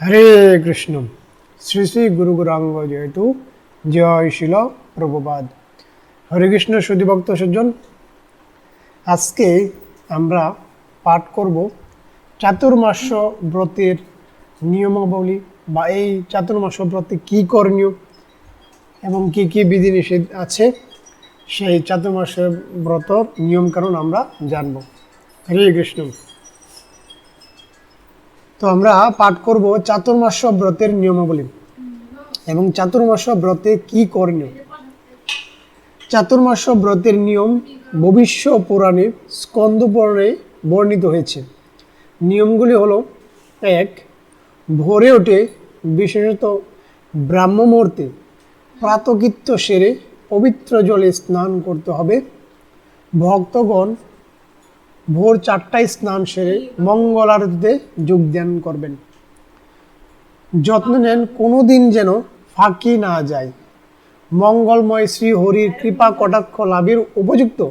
হরে কৃষ্ণ। শ্রী শ্রী গুরু গুরাঙ্গ যেহেতু, জয় শিল প্রভুপাদ। হরে কৃষ্ণ সুধিভক্ত সজ্জন, আজকে আমরা পাঠ করব চাতুর্মাস্য ব্রতের নিয়মাবলী বা এই চাতুর্মাস্য ব্রতে কী করণীয় এবং কি কি বিধিনিষেধ আছে, সেই চাতুর্মাস্য ব্রত নিয়মকানুন আমরা জানব। হরে কৃষ্ণ। তো আমরা পাঠ করব চাতুর্মাস্য ব্রতের নিয়মাবলী। এবং চাতুর্মাস্য ব্রতে কি করণীয়? চাতুর্মাস্য ব্রতের নিয়ম ভবিষ্য পুরাণে স্কন্দ পুরাণে বর্ণিত হয়েছে। নিয়মগুলি হলো, এক, ভোরে ওঠে বিশেষত ব্রাহ্ম মুহূর্তে প্রাতকৃত্য সেরে পবিত্র জলে স্নান করতে হবে। ভক্তগণ ভোর চারটায় স্নান সেরে মঙ্গল আরতিতে যোগদান করবেন। যত্ন নেন কোনো দিন যেন ফাঁকি না যায়। মঙ্গলময় শ্রী হরির কৃপা কটাক্ষ লাভের উপযুক্ত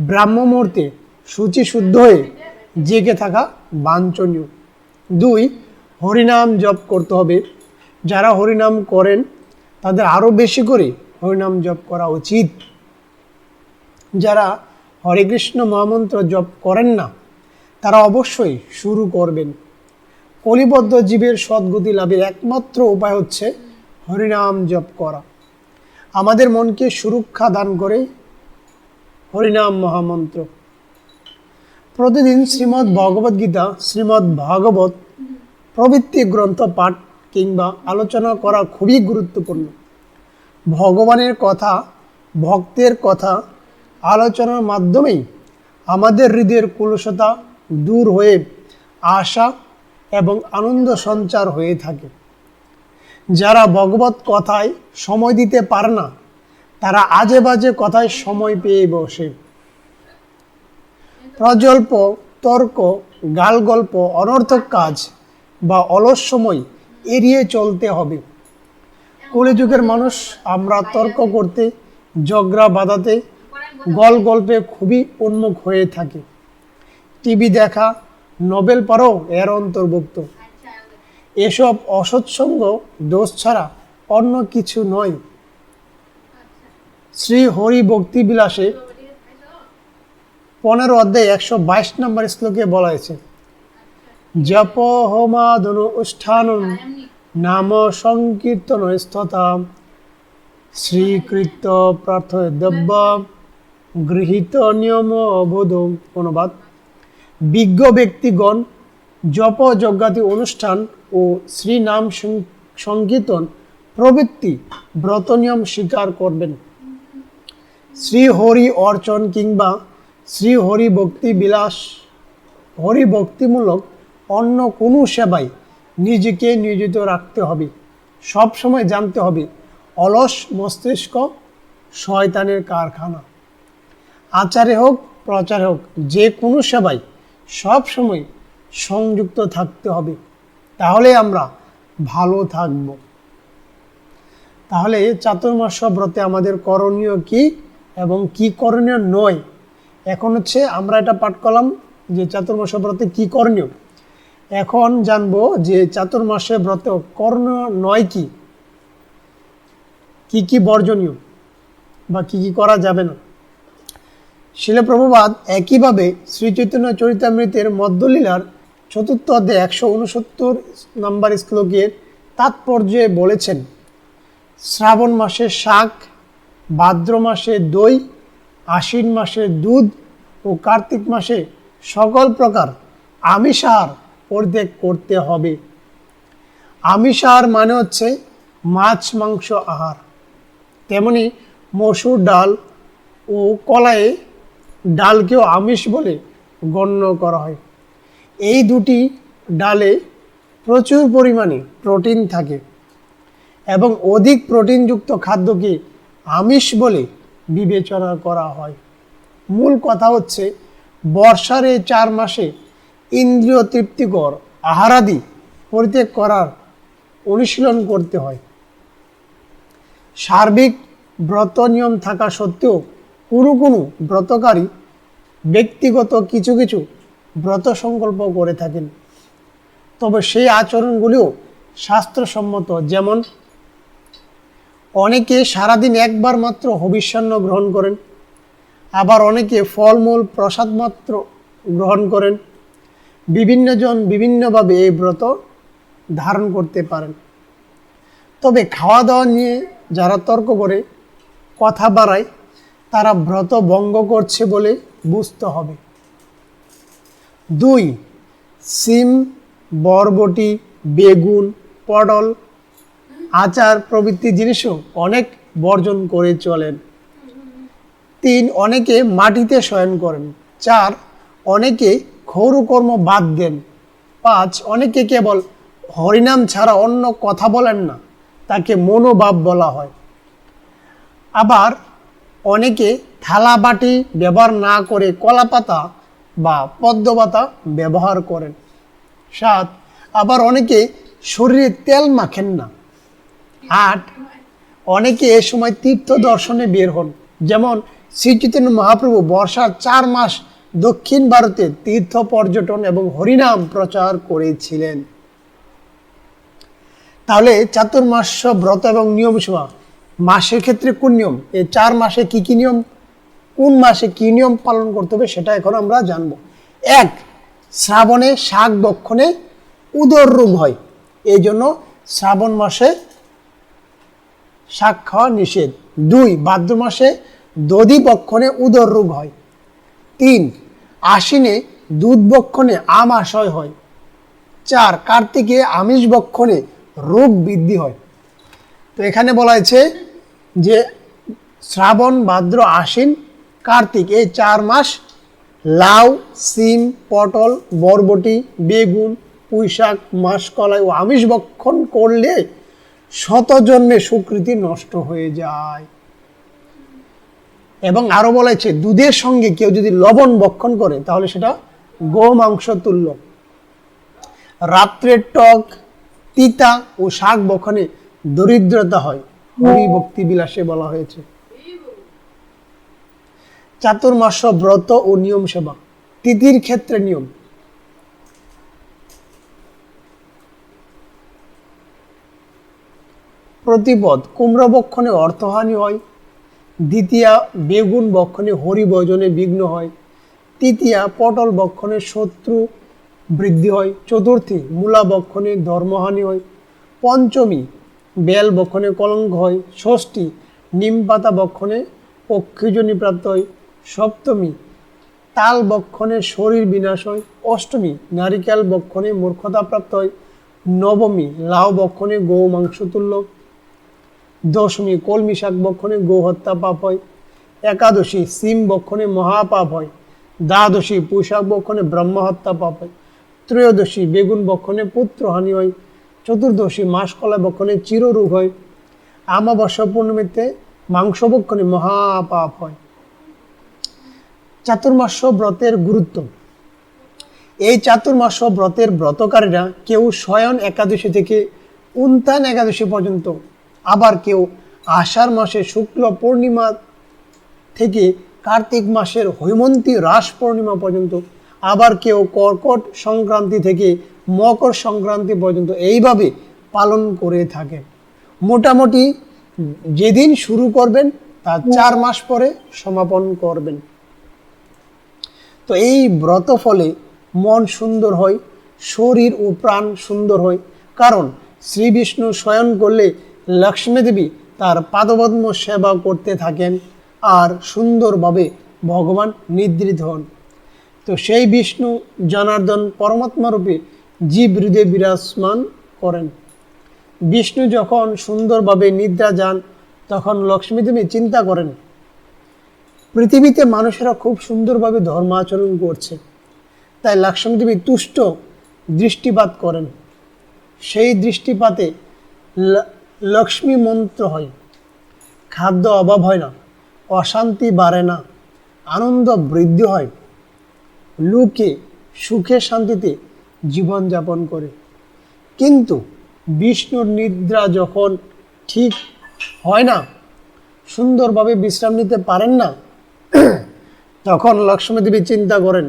ব্রাহ্ম মুহূর্তে সূচি শুদ্ধ হয়ে জেগে থাকা বাঞ্ছনীয়। দুই, হরিনাম জপ করতে হবে। যারা হরিনাম করেন, তাদের আরও বেশি করে হরিনাম জপ করা উচিত। যারা হরে কৃষ্ণ মহামন্ত্র জপ করেন না, তারা অবশ্যই শুরু করবেন। কলিবদ্ধ জীবের সদ্গতি লাভের একমাত্র উপায় হচ্ছে হরিনাম জপ করা। আমাদের মনকে সুরক্ষা দান করে হরিনাম মহামন্ত্র। প্রতিদিন শ্রীমদ্ ভগবদ গীতা, শ্রীমদ্ ভাগবত প্রভৃতি গ্রন্থ পাঠ কিংবা আলোচনা করা খুবই গুরুত্বপূর্ণ। ভগবানের কথা, ভক্তের কথা আলোচনার মাধ্যমেই আমাদের হৃদয়ের কুলসতা দূর হয়ে আশা এবং আনন্দ সঞ্চার হয়ে থাকে। যারা ভগবত কথায় সময় দিতে পারে না, তারা আজে বাজে কথায় সময় পেয়ে বসে। প্রজল্প, তর্ক গাল গল্প অনর্থক কাজ বা অলস সময় এড়িয়ে চলতে হবে। কলিযুগের মানুষ আমরা তর্ক করতে, ঝগড়া বাঁধাতে গল গল্পে খুবই উন্মুখ হয়ে থাকে। টিভি দেখা, নোবেল পড়াও এর অন্তর্ভুক্ত। এসব অসৎসঙ্গ দোষ ছাড়া অন্য কিছু নয়। শ্রী হরি ভক্তি বিলাসে পনেরো অধ্যায় একশো বাইশ নম্বর শ্লোকে বলা হয়েছে, জপ হোমাদন অনুষ্ঠান নাম সংকীর্তন স্থতা শ্রীকৃত প্রার্থদ্য গৃহীত নিয়ম অবোধ অনুবাদ, বিজ্ঞ ব্যক্তিগণ জপ যজ্ঞাতি অনুষ্ঠান ও শ্রীনাম সংকীর্তন প্রবৃত্তি ব্রত নিয়ম স্বীকার করবেন। শ্রী হরি অর্চন কিংবা শ্রী হরি ভক্তি বিলাস, হরি ভক্তিমূলক অন্য কোনো সেবায় নিজেকে নিয়োজিত রাখতে হবে। সব সময় জানতে হবে, অলস মস্তিষ্ক শয়তানের কারখানা। আচারে হোক, প্রচারে হোক, যে কোনো সেবায় সব সময় সংযুক্ত থাকতে হবে। তাহলে আমরা ভালো থাকব। তাহলে চাতুর্মাস্য ব্রতে আমাদের করণীয় কি এবং কি করণীয় নয়? এখন হচ্ছে আমরা এটা পাঠ করলাম যে চাতুর্মাস ব্রতে কি করণীয়। এখন জানব যে চাতুর্মাসে ব্রত করণীয় নয় কি? কি কি বর্জনীয় বা কি কি করা যাবে না? শিলপ্রভুবাদ একইভাবে শ্রীচৈতন্য চরিতামৃতের মধ্যলীলার চতুর্থ অধ্যায় একশো উনসত্তর নম্বর শ্লোকের তাৎপর্যে বলেছেন, শ্রাবণ মাসে শাক, ভাদ্র মাসে দই, আশ্বিন মাসে দুধ ও কার্তিক মাসে সকল প্রকার আমিষাহার পরিত্যাগ করতে হবে। আমিষাহার মানে হচ্ছে মাছ, মাংস আহার। তেমনি মসুর ডাল ও কলায়ে ডালকেও আমিষ বলে গণ্য করা হয়। এই দুটি ডালে প্রচুর পরিমাণে প্রোটিন থাকে এবং অধিক প্রোটিনযুক্ত খাদ্যকে আমিষ বলে বিবেচনা করা হয়। মূল কথা হচ্ছে, বর্ষার এই চার মাসে ইন্দ্রিয় তৃপ্তিকর আহারাদি পরিত্যাগ করার অনুশীলন করতে হয়। সার্বিক ব্রত নিয়ম থাকা সত্ত্বেও কোনো কোনো ব্রতকারী ব্যক্তিগত কিছু কিছু ব্রত সংকল্প করে থাকেন। তবে সেই আচরণগুলিও শাস্ত্রসম্মত। যেমন, অনেকে সারাদিন একবার মাত্র হবিষ্যান্ন গ্রহণ করেন, আবার অনেকে ফলমূল, প্রসাদ মাত্র গ্রহণ করেন। বিভিন্নজন বিভিন্নভাবে এই ব্রত ধারণ করতে পারেন। তবে খাওয়া দাওয়া নিয়ে যারা তর্ক করে, কথা বাড়ায় তারা ব্রত ভঙ্গ করছে বলে বুঝতে হবে। দুই, সিম, বরবটি, বেগুন, পটল, আচার প্রভৃতি জিনিসও অনেক বর্জন করে চলেন। তিন, অনেকে মাটিতে শয়ন করেন। চার, অনেকে ক্ষৌরকর্ম বাদ দেন। পাঁচ, অনেকে কেবল হরিনাম ছাড়া অন্য কথা বলেন না, তাকে মনোভাব বলা হয়। আবার অনেকে থালা বাটি ব্যবহার না করে কলা পাতা বা পদ্মপাতা ব্যবহার করেন। সাত আবার অনেকে শরীরে তেল মাখেন না। আট, অনেকে এ সময় তীর্থ দর্শনে বের হন। যেমন শ্রী চৈতন্য মহাপ্রভু বর্ষার চার মাস দক্ষিণ ভারতে তীর্থ পর্যটন এবং হরিনাম প্রচার করেছিলেন। তাহলে চাতুর্মাস্য, ব্রত এবং নিয়ম সভা মাসের ক্ষেত্রে কোন নিয়ম? এই চার মাসে কি কি নিয়ম? কোন মাসে কি নিয়ম পালন করতে হবে সেটা এখন আমরা জানব। এক, শ্রাবণে শাক বক্ষণে উদর রোগ হয়। এই জন্য শ্রাবণ মাসে শাক খাওয়া নিষেধ। দুই, ভাদ্র মাসে দধি বক্ষণে উদর রোগ হয়। তিন, আশ্বিনে দুধ বক্ষণে আমাশয় হয়। চার, কার্তিকে আমিষ বক্ষণে রোগ বৃদ্ধি হয়। তো এখানে বলা হয়েছে যে শ্রাবণ, ভাদ্র, আশ্বিন, কার্তিক, এই চার মাস লাউ, সিম, পটল, বরবটি, বেগুন, পুঁইশাক, মাসকলাই ও আমিষ বক্ষণ করলে শত জন্মে সুকৃতি নষ্ট হয়ে যায়। এবং আরও বলেছে, দুধের সঙ্গে কেউ যদি লবণ বক্ষণ করে, তাহলে সেটা গো মাংস তুল্য রাত্রের টক, তিতা ও শাক বক্ষণে দরিদ্রতা হয়। হরি ভক্তি বিলাসে বলা হয়েছে। চাতুর্মাস ব্রত ও নিয়ম সেবা, তিথির ক্ষেত্রে নিয়ম। প্রতিপদ কুম্র বক্ষণে অর্থহানি হয়, দ্বিতীয়া, বেগুন বক্ষণে হরিভজনে বিঘ্ন হয়, তৃতীয়া, পটল বক্ষণে শত্রু বৃদ্ধি হয়, চতুর্থী, মূলা বক্ষণে ধর্মহানি হয়, পঞ্চমী বেল বক্ষণে কলঙ্ক হয়। ষষ্ঠী, নিম পাতা বক্ষণে পক্ষীজনী প্রাপ্ত হয়। সপ্তমী, তাল বক্ষণে শরীর বিনাশ হয়। অষ্টমী, নারিকেল বক্ষণে মূর্খতা প্রাপ্ত হয়। নবমী, লাউ বক্ষণে গৌ মাংস তুল্য দশমী, কলমি শাক বক্ষণে গৌ হত্যা পাপ হয়। একাদশী, সিম বক্ষণে মহাপাপ হয়। দ্বাদশী পুষাক বক্ষণে ব্রহ্ম হত্যা পাপ হয়। ত্রয়োদশী, বেগুন বক্ষণে পুত্রহানি হয়। চতুর্দশী মাসকলা বক্ষণে চিররোগ হয়। আমাবস্যা পূর্ণমীতে মাংস বক্ষণে মহাপাপ হয়। চাতুর্মাস্য ব্রতের গুরুত্ব। এই চাতুর্মাস্য ব্রতের ব্রতকারীরা কেউ শয়ন একাদশী থেকে উন্তান একাদশী পর্যন্ত, আবার কেউ আষাঢ় মাসে শুক্ল পূর্ণিমা থেকে কার্তিক মাসের হৈমন্তী রাস পূর্ণিমা পর্যন্ত, আবার কেউ কর্কট সংক্রান্তি থেকে মকর সংক্রান্তি পর্যন্ত এইভাবে পালন করে থাকেন মোটামুটি যেদিন শুরু করবেন, তার চার মাস পরে সমাপন করবেন। তো এই ব্রত ফলে মন সুন্দর হয়, শরীর ও প্রাণ সুন্দর হয়। কারণ শ্রী বিষ্ণু শয়ন করলে লক্ষ্মী দেবী তার পাদপদ্ম সেবা করতে থাকেন আর সুন্দরভাবে ভগবান নিদ্রিত হন। তো সেই বিষ্ণু জনার্দন পরমাত্মা রূপে জীব হৃদয়ে বিরাজমান করেন। বিষ্ণু যখন সুন্দরভাবে নিদ্রা যান, তখন লক্ষ্মী দেবী চিন্তা করেন, পৃথিবীতে মানুষেরা খুব সুন্দরভাবে ধর্ম আচরণ করছে, তাই লক্ষ্মী দেবী তুষ্ট দৃষ্টিপাত করেন। সেই দৃষ্টিপাতে লক্ষ্মী মন্ত্র হয়। খাদ্য অভাব হয় না, অশান্তি বাড়ে না, আনন্দ বৃদ্ধি হয়। লোকে সুখে শান্তিতে জীবনযাপন করে। কিন্তু বিষ্ণুর নিদ্রা যখন ঠিক হয় না, সুন্দরভাবে বিশ্রাম নিতে পারেন না, তখন লক্ষ্মী দেবী চিন্তা করেন,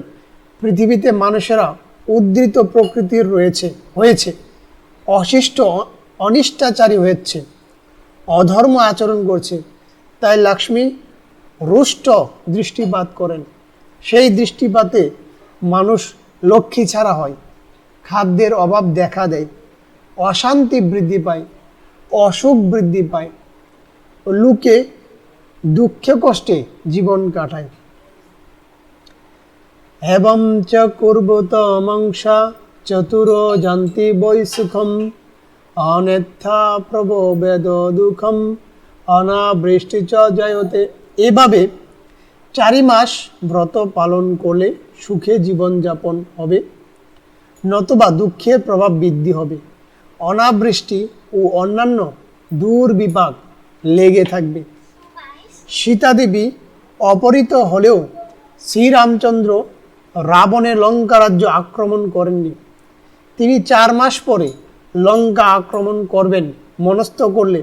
পৃথিবীতে মানুষেরা উদ্ধৃত প্রকৃতির রয়েছে, হয়েছে, অশিষ্ট, অনিষ্টাচারী হয়েছে, অধর্ম আচরণ করছে। তাই লক্ষ্মী রুষ্ট দৃষ্টিপাত করেন। সেই দৃষ্টিপাতে মানুষ লক্ষ্মী ছাড়া হয়। খাদ্যের অভাব দেখা দেয়, অশান্তি বৃদ্ধি পায়, অসুখ বৃদ্ধি পায় লোকে দুঃখে কষ্টে জীবন কাটায়। এবং চ কুর্বত মংসা চতুর জান্তি বৈ সুখম অনেথা প্রভ বেদ দুঃখম, অনাবৃষ্টি চ জয়তে। এভাবে চারি মাস ব্রত পালন করলে সুখে জীবনযাপন হবে। নতুবা দুঃখের প্রভাব বৃদ্ধি হবে। অনাবৃষ্টি ও অন্যান্য দুর্বিপাক লেগে থাকবে। সীতা দেবী অপহৃত হলেও শ্রীরামচন্দ্র রাবণের লঙ্কা রাজ্য আক্রমণ করেননি। তিনি চার মাস পরে লঙ্কা আক্রমণ করবেন মনস্থ করলে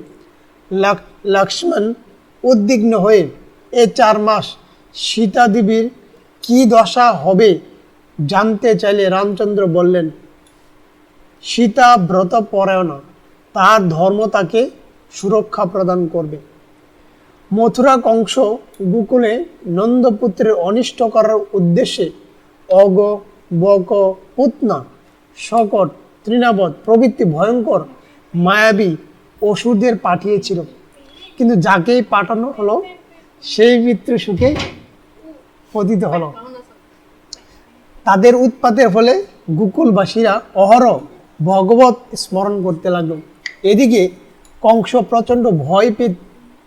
লক্ষ্মণ উদ্বিগ্ন হয়ে এ চার মাস সীতা দেবীর কী দশা হবে জানতে চাইলে রামচন্দ্র বললেন, সীতা ব্রত পরায়ণা তার ধর্ম তাকে সুরক্ষা প্রদান করবে। মথুরা কংস গোকুলে নন্দপুত্রের অনিষ্ট করার উদ্দেশ্যে অগ, বক, পুতনা, শকট, তৃণাবত প্রভৃতি ভয়ঙ্কর মায়াবী অসুরদের পাঠিয়েছিল। কিন্তু যাকেই পাঠানো হলো, সেই মৃত্যু সুখে পতিত হলো। তাদের উৎপাতের ফলে গোকুলবাসীরা অহরহ ভগবত স্মরণ করতে লাগল। এদিকে কংস প্রচণ্ড ভয় পে-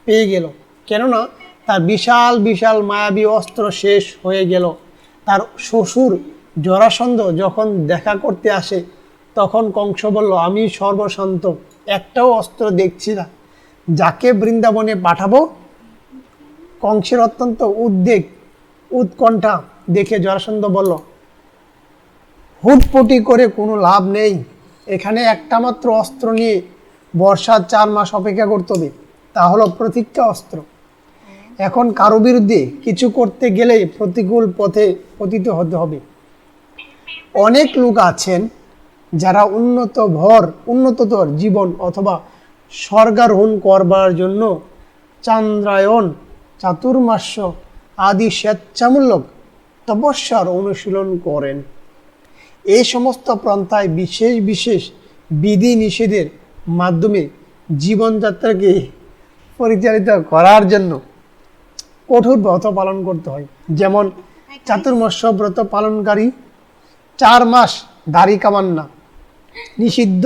পেয়ে গেল, কেননা তার বিশাল বিশাল মায়াবী অস্ত্র শেষ হয়ে গেল। তার শ্বশুর জরাসন্ধ যখন দেখা করতে আসে, তখন কংস বলল, আমি সর্বশান্ত, একটাও অস্ত্র দেখছি না। যাকে বৃন্দাবনে পাঠাবো? কংসের অত্যন্ত উদ্বেগ, উৎকণ্ঠা দেখে জরাসন্ধ বলল হুটপটি করে কোনো লাভ নেই। এখানে একটা মাত্র অস্ত্র নিয়ে বর্ষার চার মাস অপেক্ষা করতে হবে। তা হলো প্রতীক্ষা অস্ত্র। এখন কারও বিরুদ্ধে কিছু করতে গেলে প্রতিকূল পথে পতিত হতে হবে। অনেক লোক আছেন যারা উন্নত ভর, উন্নততর জীবন অথবা স্বর্গারোহণ করবার জন্য চান্দ্রায়ণ, চাতুর্মাস্য আদি স্বেচ্ছামূলক তপস্যার অনুশীলন করেন। এই সমস্ত পন্থায় বিশেষ বিশেষ বিধি নিষেধের মাধ্যমে জীবনযাত্রাকে পরিচালিত করার জন্য কঠোর ব্রত পালন করতে হয়। যেমন চাতুর্মাস্য ব্রত পালনকারী চার মাস দাড়ি কামান না। নিষিদ্ধ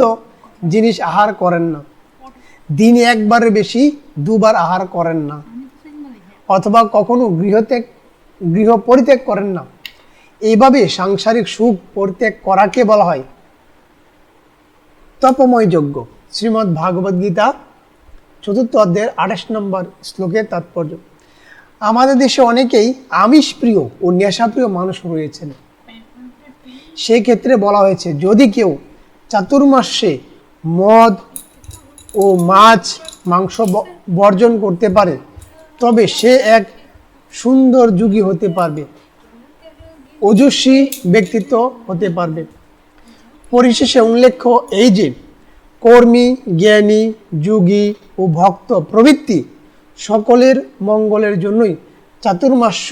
জিনিস আহার করেন না। দিনে একবারের বেশি দুবার আহার করেন না। অথবা কখনো গৃহত্যাগ গৃহ পরিত্যাগ করেন না। এইভাবে সাংসারিক সুখ পরিত্যাগ করাকে বলা হয়। তপময় যজ্ঞ, শ্রীমদ্ ভাগবত গীতা, চতুর্থ অধ্যায়ের আঠাশ নম্বর শ্লোকের তাৎপর্য। আমাদের দেশে অনেকেই আমিষ প্রিয় ও নেশাপ্রিয় মানুষ রয়েছেন। সেই ক্ষেত্রে বলা হয়েছে, যদি কেউ চাতুর্মাসে মদ ও মাছ, মাংস বর্জন করতে পারে, তবে সে এক সুন্দর যুগী হতে পারবে। ওজস্বী ব্যক্তিত্ব হতে পারবে। পরিশেষে উল্লেখ্য এই যে, কর্মী, জ্ঞানী, যোগী ও ভক্ত প্রভৃতি সকলের মঙ্গলের জন্যই চাতুর্মাস্য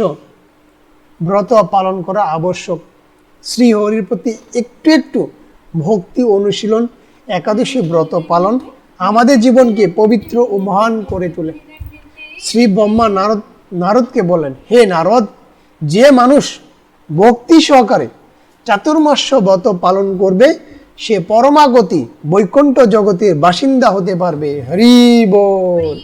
ব্রত পালন করা আবশ্যক। শ্রীহরির প্রতি একটু একটু ভক্তি অনুশীলন, একাদশী ব্রত পালন আমাদের জীবনকে পবিত্র ও মহান করে তোলে। শ্রী ব্রহ্মা নারদ নারদকে বলেন, হে নারদ, যে মানুষ ভক্তি সহকারে চাতুর্মাস্য ব্রত পালন করবে। সে পরমাগতি বৈকুণ্ঠ জগতের বাসিন্দা হতে পারবে। হরি বল।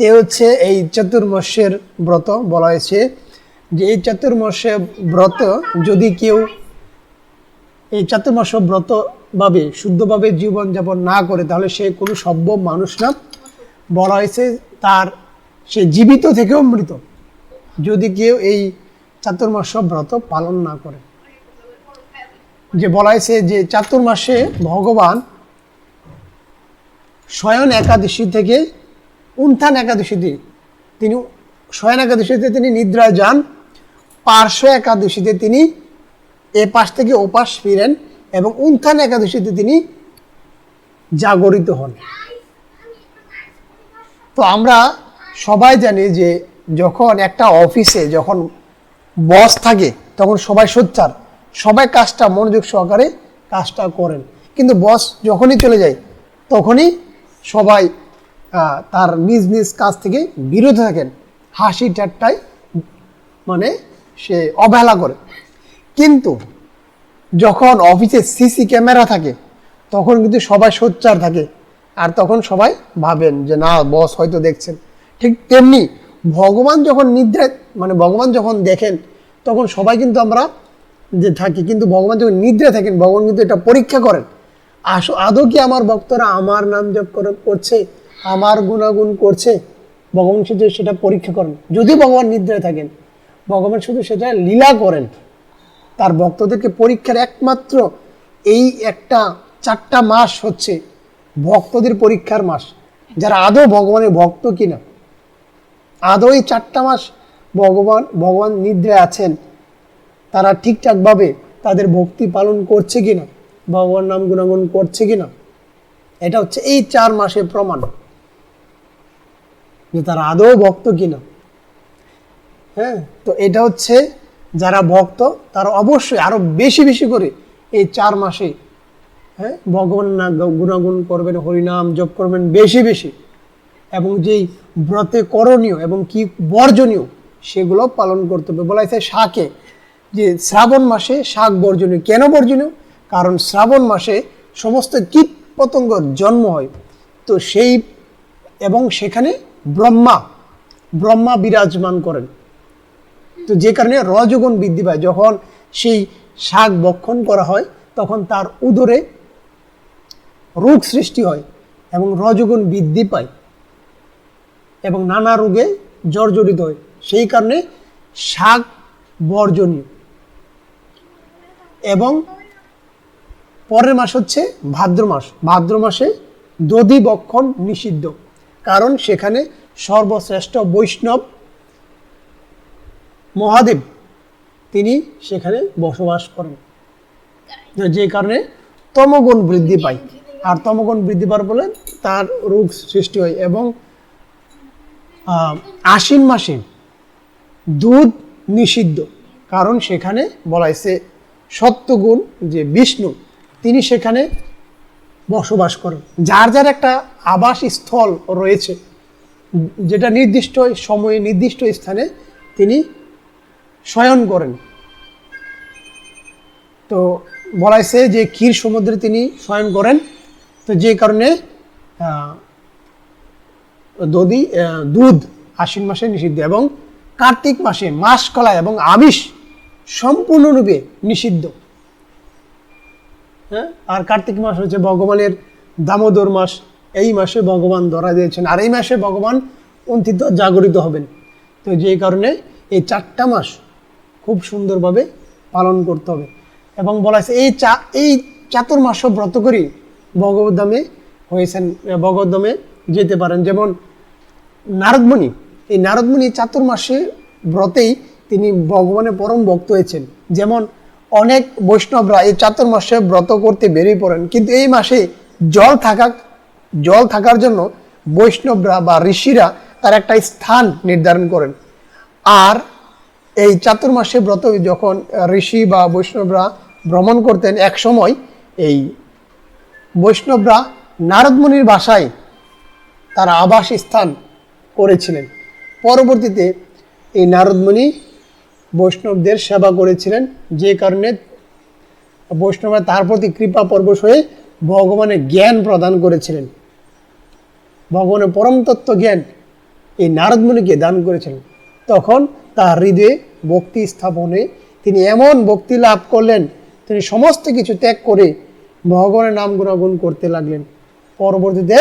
এ হচ্ছে এই চতুর্মাস্যের ব্রত বলা হয়েছে যে এই চতুর্মাস্যে ব্রত যদি কেউ এই চাতুর্মাস ব্রত ভাবে শুদ্ধভাবে জীবনযাপন না করে, তাহলে সে কোনো সভ্য মানুষ না। বলা হয়েছে তার, সে জীবিত থেকেও মৃত। যদি কেউ এই চাতুর্মাস ব্রত পালন না করে। যে বলা হয়েছে যে চাতুর্মাসে ভগবান শয়ন একাদশী থেকে উত্থান একাদশীতে তিনি শয়ন একাদশীতে তিনি নিদ্রায় যান, পার্শ্ব একাদশীতে তিনি এ পাশ থেকে ও পাশ ফিরেন এবং উন্থান একাদশীতে তিনি জাগরিত হন। তো আমরা সবাই জানি যে যখন একটা অফিসে যখন বস থাকে, তখন সবাই সোচ্চার। সবাই কাজটা মনোযোগ সহকারে কাজটা করেন। কিন্তু বস যখনই চলে যায়, তখনই সবাই তার নিজ নিজ কাজ থেকে বিরত থাকেন। হাসি ঠাট্টায় মানে সে অবহেলা করে। কিন্তু যখন অফিসে সিসি ক্যামেরা থাকে, তখন কিন্তু সবাই সোচ্চার থাকে। আর তখন সবাই ভাবেন যে, না, বস হয়তো দেখছেন। ঠিক তেমনি ভগবান যখন নিদ্রায় মানে ভগবান যখন দেখেন, তখন সবাই কিন্তু আমরা যে থাকি, কিন্তু ভগবান যখন নিদ্রায় থাকেন, ভগবান কিন্তু এটা পরীক্ষা করেন। আস, আদৌ কি আমার ভক্তরা আমার নাম জপ করছে, আমার গুণাগুণ করছে? ভগবান শুধু সেটা পরীক্ষা করেন। যদি ভগবান নিদ্রায় থাকেন, ভগবান শুধু সেটা লীলা করেন, তার ভক্তদেরকে পরীক্ষার একমাত্র এই একটা চারটা মাস হচ্ছে ভক্তদের পরীক্ষার মাস, যারা আদৌ ভগবানের ভক্ত কিনা। আদৌ চারটা মাস ভগবান ভগবান নিদ্রায় আছেন, তারা ঠিকঠাকভাবে তাদের ভক্তি পালন করছে কিনা, ভগবান নাম গুণাগুণ করছে কিনা, এটা হচ্ছে এই চার মাসের প্রমাণ যে তারা আদৌ ভক্ত কিনা। হ্যাঁ তো এটা হচ্ছে যারা ভক্ত, তারা অবশ্যই আরও বেশি বেশি করে এই চার মাসে হ্যাঁ ভগবান না গুণাগুণ করবেন, হরিনাম জপ করবেন বেশি বেশি। এবং যেই ব্রতে করণীয় এবং কি বর্জনীয় সেগুলো পালন করতে হবে। বলা হয়েছে শাকে। যে শ্রাবণ মাসে শাক বর্জনীয়। কেন বর্জনীয়? কারণ শ্রাবণ মাসে সমস্ত কীট পতঙ্গর জন্ম হয়। তো সেই এবং সেখানে ব্রহ্মা ব্রহ্মা বিরাজমান করেন। তো যে কারণে রজগুণ বৃদ্ধি পায়। যখন সেই শাক বক্ষণ করা হয়, তখন তার উদরে রোগ সৃষ্টি হয় এবং রজগুণ বৃদ্ধি পায়। এবং নানা রোগে জর্জরিত হয়। সেই কারণে শাক বর্জনীয়। এবং পরের মাস হচ্ছে ভাদ্র মাস। ভাদ্র মাসে দধি বক্ষণ নিষিদ্ধ। কারণ সেখানে সর্বশ্রেষ্ঠ বৈষ্ণব মহাদেব, তিনি সেখানে বসবাস করেন। যে কারণে তমগুণ বৃদ্ধি পায়। আর তমগুণ বৃদ্ধি পাওয়ার বলে তার রোগ সৃষ্টি হয় এবং আশ্বিন মাসে দুধ নিষিদ্ধ। কারণ সেখানে বলা হয়েছে সত্যগুণ যে বিষ্ণু, তিনি সেখানে বসবাস করেন। যার যার একটা আবাস স্থল রয়েছে, যেটা নির্দিষ্ট সময়ে, নির্দিষ্ট স্থানে তিনি শয়ন করেন। তো বলা হয়েছে যে ক্ষীর সমুদ্রে তিনি শয়ন করেন। তো যে কারণে দধি দুধ আশ্বিন মাসে নিষিদ্ধ এবং কার্তিক মাসে মাস কলা এবং আমিষ সম্পূর্ণরূপে নিষিদ্ধ। হ্যাঁ? আর কার্তিক মাস হচ্ছে ভগবানের দামোদর মাস। এই মাসে ভগবান ধরা দিয়েছেন। আর এই মাসে ভগবান অন্তিত জাগরিত হবেন। তো যে কারণে এই চারটা মাস খুব সুন্দরভাবে পালন করতে হবে। এবং বলা হয়েছে, এই চা এই চাতুর্মাস ব্রত করি ভগবদ্ধামে হয়েছেন, ভগবদ্ধামে যেতে পারেন। যেমন নারদমণি, এই নারদমণি চাতুর্মাসে ব্রতেই তিনি ভগবানের পরম ভক্ত হয়েছেন। যেমন অনেক বৈষ্ণবরা এই চাতুর্মাসে ব্রত করতে বেরিয়ে পড়েন, কিন্তু এই মাসে জল থাকা জল থাকার জন্য বৈষ্ণবরা বা ঋষিরা তার একটা স্থান নির্ধারণ করেন। আর এই চাতুর্মাসে ব্রত যখন ঋষি বা বৈষ্ণবরা ভ্রমণ করতেন, এক সময় এই বৈষ্ণবরা নারদমণির বাসায় তার আবাস স্থান করেছিলেন। পরবর্তীতে এই নারদমণি বৈষ্ণবদের সেবা করেছিলেন। যে কারণে বৈষ্ণবরা তার প্রতি কৃপা পরবশ হয়ে ভগবানের জ্ঞান প্রদান করেছিলেন। ভগবানের পরম তত্ত্ব জ্ঞান এই নারদমণিকে দান করেছিলেন। তখন তার হৃদয়ে ভক্তি স্থাপনে তিনি এমন ভক্তি লাভ করলেন, তিনি সমস্ত কিছু ত্যাগ করে ভগবানের নাম গুণাগুণ করতে লাগলেন। পরবর্তীতে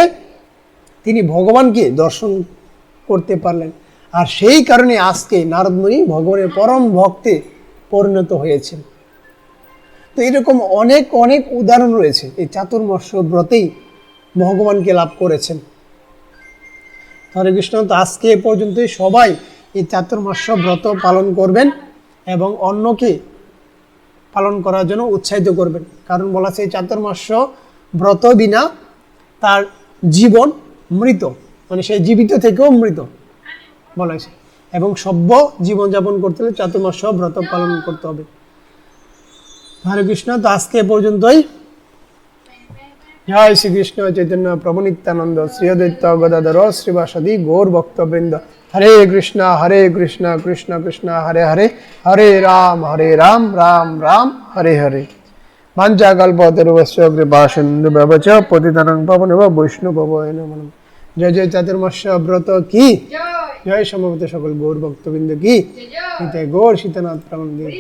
তিনি ভগবানকে দর্শন করতে পারলেন। আর সেই কারণে আজকে নারদমণি ভগবানের পরম ভক্তে পরিণত হয়েছেন। তো এরকম অনেক অনেক উদাহরণ রয়েছে। এই চাতুর্মাস্য ব্রতেই ভগবানকে লাভ করেছেন। হরে কৃষ্ণ, তো আজকে এ পর্যন্তই। সবাই এই চাতুর্মাস্য ব্রত পালন করবেন এবং অন্যকে পালন করার জন্য উৎসাহিত করবেন। কারণ বলা আছে চাতুর্মাস্য ব্রত বিনা তার জীবন মৃত মানে সে জীবিত থেকেও মৃত। বলা হয়েছে এবং সভ্য জীবনযাপন করতে হলে চাতুর্মাস্য ব্রত পালন করতে হবে। হরে কৃষ্ণ, তো আজকে পর্যন্তই। জয় শ্রীকৃষ্ণ চৈতন্য প্রভু নিত্যানন্দ শ্রী গদাধর শ্রীবাসাদি গৌর ভক্তবৃন্দ। হরে কৃষ্ণ হরে কৃষ্ণ কৃষ্ণ কৃষ্ণ, হরে হরে। হরে রাম হরে রাম রাম রাম, হরে হরে। পাঞ্চাকল্পতরুবস্য কৃপা সিন্ধু ব্যবচ পতিতানং পবন বৈষ্ণব নমঃ জয় জয় চাতুর্মাস্য ব্রত কি? জয় সমবেত সকল গৌর ভক্তবৃন্দ কি গৌর সীতানাথ প্রাণ দেব